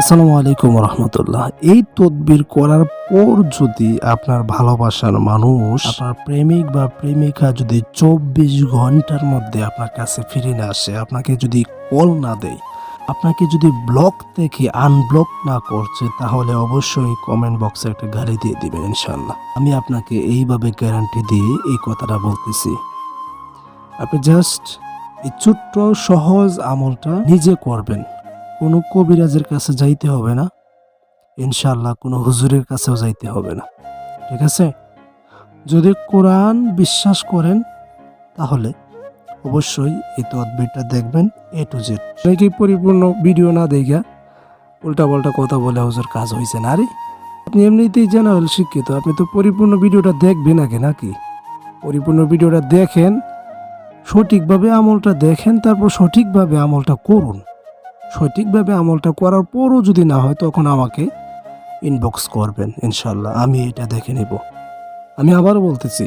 আসসালামু আলাইকুম রহমতুল্লাহ এই তদবির করার পর যদি আপনার ভালোবাসার মানুষ আপনার প্রেমিক বা প্রেমিকা যদি চব্বিশ ঘণ্টার মধ্যে আপনার কাছে ফিরে না আসে, আপনাকে যদি কল না দেয়, আপনাকে যদি ব্লক থেকে আনব্লক না করছে, তাহলে অবশ্যই কমেন্ট বক্সে একটা গালি দিয়ে দিবেন ইনশাল্লাহ আমি আপনাকে এইভাবে গ্যারান্টি দিয়ে এই কথাটা বলতেছি। আপনি জাস্ট এই ছোট্ট সহজ আমলটা নিজে করবেন। কোনো কবিরাজের কাছে যাইতে হবে না। ইনশাল্লাহ কোনো হুজুরের কাছেও যাইতে হবে না। ঠিক আছে? যদি কোরআন বিশ্বাস করেন, তাহলে অবশ্যই এই তদবিরটা দেখবেন এ টু জেড নাকি পরিপূর্ণ ভিডিও না দেখা উল্টা পাল্টা কথা বলে হুজুর কাজ হয়েছে না আরে আপনি এমনিতেই জেনারেল শিক্ষিত, আপনি তো পরিপূর্ণ ভিডিওটা দেখবেন আগে নাকি? পরিপূর্ণ ভিডিওটা দেখেন, সঠিকভাবে আমলটা দেখেন, তারপর সঠিকভাবে আমলটা করুন। সঠিকভাবে আমলটা করার পরও যদি না হয়, তখন আমাকে ইনবক্স করবেন ইনশাল্লাহ আমি এটা দেখে নেব। আমি আবারও বলতেছি,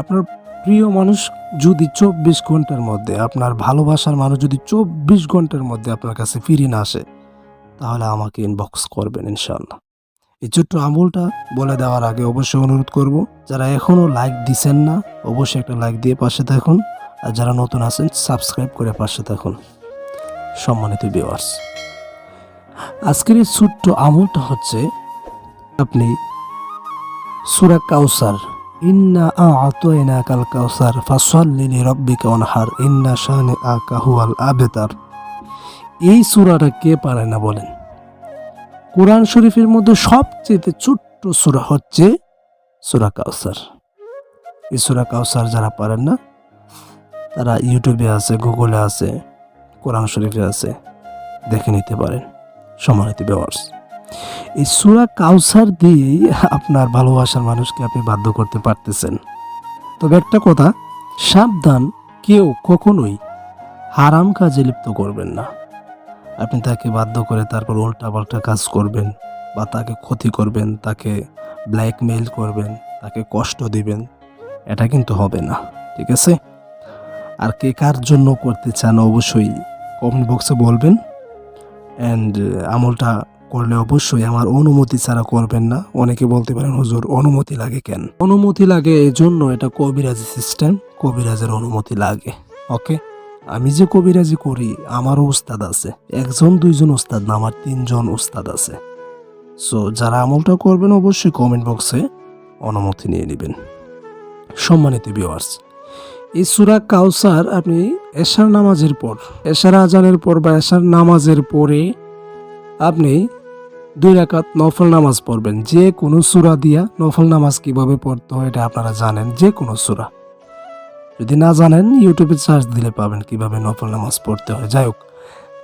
আপনার প্রিয় মানুষ যদি চব্বিশ ঘণ্টার মধ্যে, আপনার ভালোবাসার মানুষ যদি চব্বিশ ঘণ্টার মধ্যে আপনার কাছে ফিরে না আসে, তাহলে আমাকে ইনবক্স করবেন ইনশাল্লাহ এই ছোট্ট আমলটা বলে দেওয়ার আগে অবশ্যই অনুরোধ করব, যারা এখনও লাইক দিছেন না, অবশ্যই একটা লাইক দিয়ে পাশে থাকুন, আর যারা নতুন আছেন সাবস্ক্রাইব করে পাশে থাকুন। সম্মানিত ভিউয়ার্স আজকের এই ছোট্ট আমলটা হচ্ছে আপনি সুরা কাউসার ইন্না আতয়না কাল কাউসার ফাসল্লি লিরাব্বিকা ওয়ানহার, ইন্না শানে আকা হুয়াল আবেতার। এই সূরাটা কে পারে না বলেন? কোরআন শরীফের মধ্যে সবচেয়ে ছোট্ট সূরা হচ্ছে সূরা কাউসার এই সূরা কাউসার যারা পারেন না, তারা ইউটিউবে আছে গুগলে আছে কোরআন শরীফে আছে, দেখে নিতে পারেন। সম্মানিত ব্যবহার্স এই সুরা কাউসার দিয়েই আপনার ভালোবাসার মানুষকে আপনি বাধ্য করতে পারতেছেন। তবে একটা কথা, সাবধান, কেউ কখনোই হারাম কাজে লিপ্ত করবেন না। আপনি তাকে বাধ্য করে তারপর উল্টা পাল্টা কাজ করবেন বা তাকে ক্ষতি করবেন, তাকে ব্ল্যাকমেইল করবেন, তাকে কষ্ট দিবেন, এটা কিন্তু হবে না, ঠিক আছে? আর কে কার জন্য করতে চান অবশ্যই কমেন্ট বক্সে বলবেন। অ্যান্ড আমলটা করলে অবশ্যই আমার অনুমতি ছাড়া করবেন না। অনেকে বলতে পারেন, হুজুর, অনুমতি লাগে কেন? অনুমতি লাগে এই জন্য এটা কবিরাজি সিস্টেম কবিরাজের অনুমতি লাগে। ওকে আমি যে কবিরাজি করি আমারও উস্তাদ আছে। একজন, দুইজন উস্তাদ না, আমার তিনজন উস্তাদ আছে। সো যারা আমলটা করবেন, অবশ্যই কমেন্ট বক্সে অনুমতি নিয়ে নেবেন। সম্মানিত ভিউয়ার্স এই সুরা কাউসার আপনি এশার নামাজের পর, এশার আজানের পর বা এশার নামাজের পরে আপনি দুই রাকাত নফল নামাজ পড়বেন। যে কোনো সুরা দিয়া নফল নামাজ কীভাবে পড়তে হয় এটা আপনারা জানেন, যে কোনো সুরা। যদি না জানেন, ইউটিউবে সার্চ দিলে পাবেন কীভাবে নফল নামাজ পড়তে হয়। যাই হোক,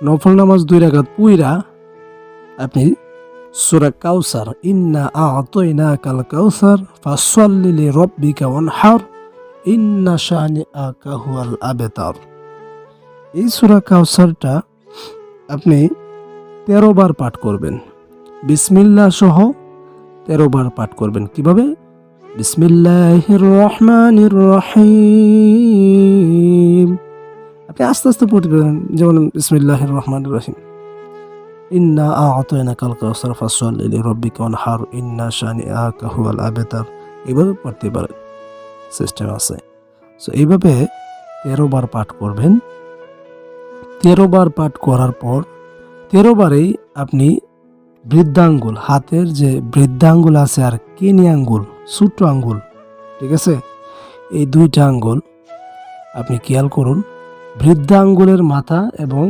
নফল নামাজ দুই রাকাত পুইরা আপনি সুরা কাউসার ইন্না আতইনা কাল কাউসার ফাসল্লি লিরাব্বিকা ওয়ানহার ইন্না শানি আকা হুয়াল আবেতার। এই সুরা কাউসারটা আপনি তেরো বার পাঠ করবেন। বিসমিল্লা সহ তেরো বার পাঠ করবেন। কীভাবে? বিসমিল্লাহির রহমানির রহিম। আপনি আস্তে আস্তে পড়বেন যেমন বিসমিল্লাহির রহমানির রহিম। ইন্না আতয়না কাল কাউসার ফাসল্লি লিরাব্বিকা ওয়ানহার। ইন্না শানি আকা হুয়াল আবেতার। এভাবে পড়তে পারেন। সিস্টেম আছে। সো এইভাবে তেরো বার পাঠ করবেন। তেরো বার পাঠ করার পর তেরো বারেই আপনি বৃদ্ধাঙ্গুল, হাতের যে বৃদ্ধাঙ্গুল আছে আর কিনি আঙ্গুল ছোট্ট আঙ্গুল, ঠিক আছে? এই দুইটা আঙ্গুল আপনি খেয়াল করুন বৃদ্ধা আঙ্গুলের মাথা এবং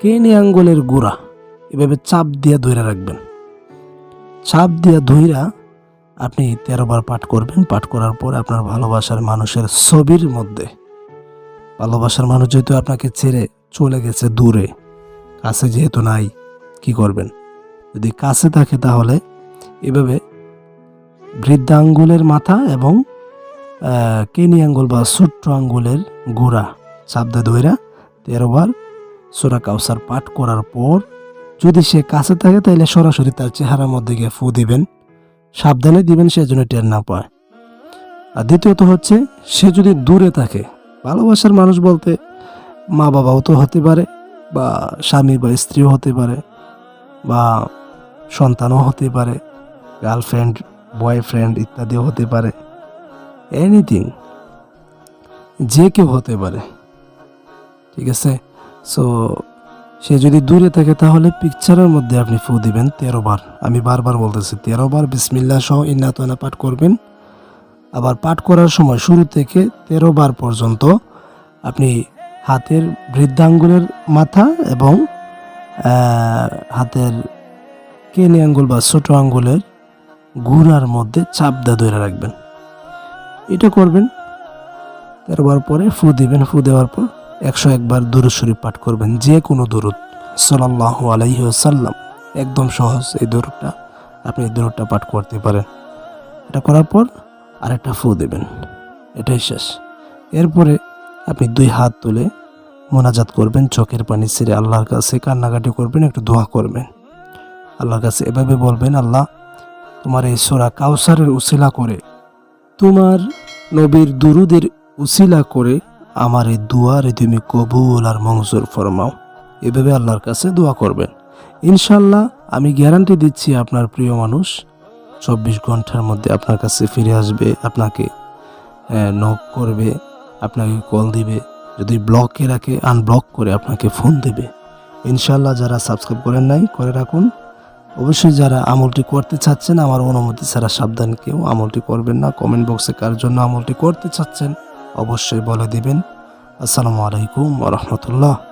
কেনি আঙ্গুলের গোড়া এভাবে চাপ দিয়ে ধরে রাখবেন। চাপ দিয়ে ধইরা আপনি তেরো বার পাঠ করবেন। পাঠ করার পর আপনার ভালোবাসার মানুষের ছবির মধ্যে। ভালোবাসার মানুষ যেহেতু আপনাকে ছেড়ে চলে গেছে দূরে, কাছে যেহেতু নাই, কি করবেন? যদি কাছে থাকে তাহলে এভাবে বৃদ্ধা আঙ্গুলের মাথা এবং কেনি আঙ্গুল বা ছোট্ট আঙ্গুলের গোড়া চাপদা ধইরা তেরো বার সোরা কাউসার পাঠ করার পর যদি সে কাছে থাকে তাহলে সরাসরি তার চেহারার মধ্যে গিয়ে ফু দিবেন। সাবধানে দিবেন সে যেন টের না পায়। আর দ্বিতীয়ত হচ্ছে, সে যদি দূরে থাকে, ভালোবাসার মানুষ বলতে মা বাবাও তো হতে পারে, বা স্বামী বা স্ত্রীও হতে পারে, বা সন্তানও হতে পারে গার্লফ্রেন্ড বয়ফ্রেন্ড ইত্যাদিও হতে পারে। এনিথিং যে কেউ হতে পারে। ঠিক আছে? সো সে যদি দূরে থাকে তাহলে পিকচারের মধ্যে আপনি ফু দিবেন তেরো বার। আমি বারবার বলতেছি, তেরো বার বিসমিল্লা সহ ইন্নাতনা পাঠ করবেন। আবার পাঠ করার সময় শুরু থেকে তেরো বার পর্যন্ত আপনি হাতের বৃদ্ধাঙ্গুলের মাথা এবং হাতের কেনে আঙ্গুল বা ছোট আঙ্গুলের গুড়ার মধ্যে চাপ দা ধরে রাখবেন। এটা করবেন, তেরো বার পরে ফু দিবেন। ফু দেওয়ার পর একশো একবার দুরুদ শরীফ পাঠ করবেন, যে কোনো দুরুদ সাল্লাহ আলাইহি সাল্লাম একদম সহজ এই দুরুদটা, আপনি এই দুরুদটা পাঠ করতে পারেন। এটা করার পর আরেকটা ফু দেবেন, এটাই শেষ। এরপরে আপনি দুই হাত তুলে মোনাজাত করবেন, চোখের পানি ছেড়ে আল্লাহর কাছে কান্নাকাটি করবেন, একটু দোয়া করবেন। আল্লাহর কাছে এভাবে বলবেন, আল্লাহ, তোমার এই সোরা কাউসারের উসিলা করে, তোমার নবীর দুরুদের উসিলা করে আমার এই দুয়ারে তুমি কবুল আর মঞ্জুর ফরমাও। এভাবে আল্লাহর কাছে দোয়া করবেন। ইনশাল্লাহ আমি গ্যারান্টি দিচ্ছি আপনার প্রিয় মানুষ। চব্বিশ ঘণ্টার মধ্যে আপনার কাছে ফিরে আসবে, আপনাকে নক করবে, আপনাকে কল দিবে, যদি ব্লকে রাখে আনব্লক করে আপনাকে ফোন দেবে। ইনশাল্লাহ যারা সাবস্ক্রাইব করেন নাই, করে রাখুন। অবশ্যই যারা আমলটি করতে চাচ্ছেন, আমার অনুমতি ছাড়া সাবধান কেউ আমলটি করবেন না। কমেন্ট বক্সে কার জন্য আমলটি করতে চাচ্ছেন অবশ্যই বলে দিবেন। আসসালামু আলাইকুম রহমতুল্লাহ।